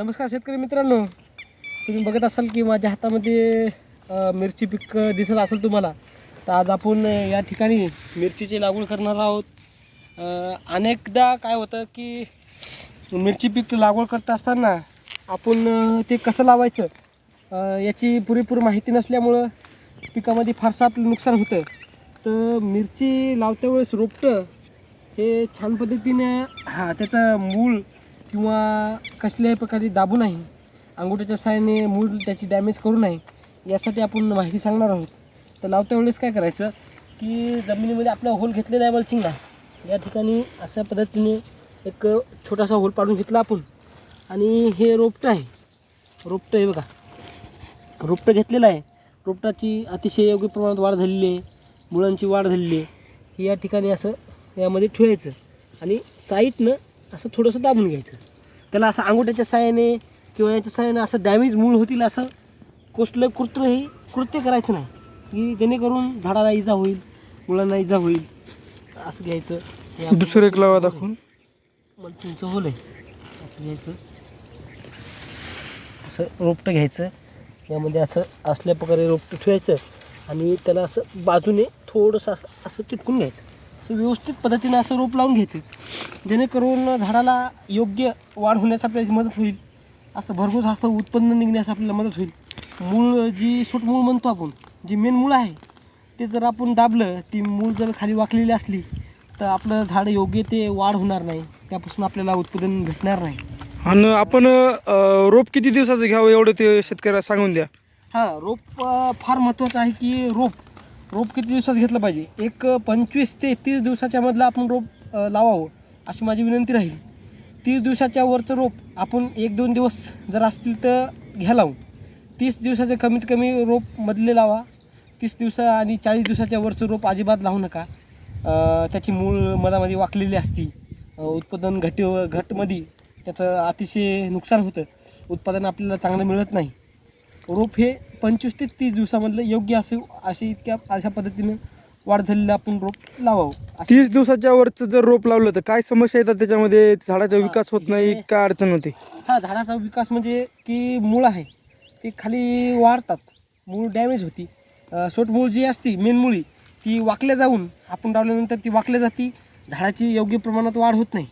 नमस्कार शेतकरी मित्रांनो. तुम्ही बघत असाल की माझ्या हातामध्ये मिरची पीक दिसत असेल तुम्हाला तर आज आपण या ठिकाणी मिरचीची लागवड करणार आहोत. अनेकदा काय होतं की मिरची पीक लागवड करत असताना आपण ते कसं लावायचं याची पुरेपूर माहिती नसल्यामुळं पिकामध्ये फारसं आपलं नुकसान होतं. तर मिरची लावत्या वेळेस रोपटं हे छान पद्धतीने हा त्याचं मूळ किंवा कसल्याही प्रकारे दाबू नाही अंगुठ्याच्या साहाय्याने मूळ त्याची डॅमेज करू नये यासाठी आपण माहिती सांगणार आहोत. तर लावत्या वेळेस काय करायचं की जमिनीमध्ये आपला होल घेतलेला आहे मल्चिंगला या ठिकाणी अशा पद्धतीने एक छोटासा होल पाडून घेतला आपण. आणि हे रोपटं आहे. रोपटं आहे बघा. रोपटं घेतलेलं आहे. रोपटाची अतिशय योग्य प्रमाणात वाढ झालेली आहे. मुळांची वाढ झालेली आहे. या ठिकाणी असं यामध्ये ठेवायचं. आणि साईटनं असं थोडंसं दाबून घ्यायचं. त्याला असं अंगुठ्याच्या साहाय्याने किंवा याच्या साहाय्याने असं डॅमेज मूळ होतील असं कुठलं कृत्र हे कृत्य करायचं नाही. की जेणेकरून झाडाला इजा होईल मुलांना इजा होईल असं घ्यायचं. दुसरं एक लावा दाखवून. मला तुमचं होल आहे असं घ्यायचं. असं रोपटं घ्यायचं. यामध्ये असं असल्या प्रकारे रोपटं ठेवायचं आणि त्याला असं बाजूने थोडंसं असं असं चिटकून घ्यायचं. असं व्यवस्थित पद्धतीने असं रोप लावून घ्यायचं. जेणेकरून झाडाला योग्य वाढ होण्यास आपल्याला मदत होईल. असं भरघोस असं उत्पन्न निघण्यास आपल्याला मदत होईल. मूळ जी सूट मूळ म्हणतो आपण जी मेन मूळ आहे ते जर आपण दाबलं ती मूळ जर खाली वाकलेली असली तर आपलं झाड योग्य ते वाढ होणार नाही. त्यापासून आपल्याला उत्पादन भेटणार नाही. आणि आपण रोप किती दिवसाचं घ्यावं एवढं ते शेतकऱ्याला सांगून द्या. हां रोप फार महत्त्वाचं आहे की रोप रोप किती दिवसात घेतलं पाहिजे? एक पंचवीस ते तीस दिवसाच्या मधलं आपण रोप लावावं अशी माझी विनंती राहील. तीस दिवसाच्या वरचं रोप आपण एक दोन दिवस जर असतील तर घ्या लावून. तीस दिवसाचे कमीत कमी रोप मधले लावा. तीस दिवसा आणि चाळीस दिवसाच्या वरचं रोप अजिबात लावू नका. त्याची मूळ मधामध्ये वाकलेली असती. उत्पादन घटी घटमध्ये त्याचं अतिशय नुकसान होतं. उत्पादन आपल्याला चांगलं मिळत नाही. रोप हे पंचवीस ते तीस दिवसामधलं योग्य असे असे इतक्या अशा पद्धतीने वाढ झालेलं आपण रोप लावावं. अशी- तीस दिवसाच्या वरचं जर रोप लावलं तर काय समस्या येतात त्याच्यामध्ये? झाडाचा विकास होत नाही हे- काय अडचण होते? हा झाडाचा विकास म्हणजे की मूळ आहे ती खाली वाढतात मूळ डॅमेज होती. अं, सोटमूळ जी असती मेन मुळी ती वाकल्या जाऊन आपण लावल्यानंतर ती वाकल्या जाती झाडाची योग्य प्रमाणात वाढ होत नाही.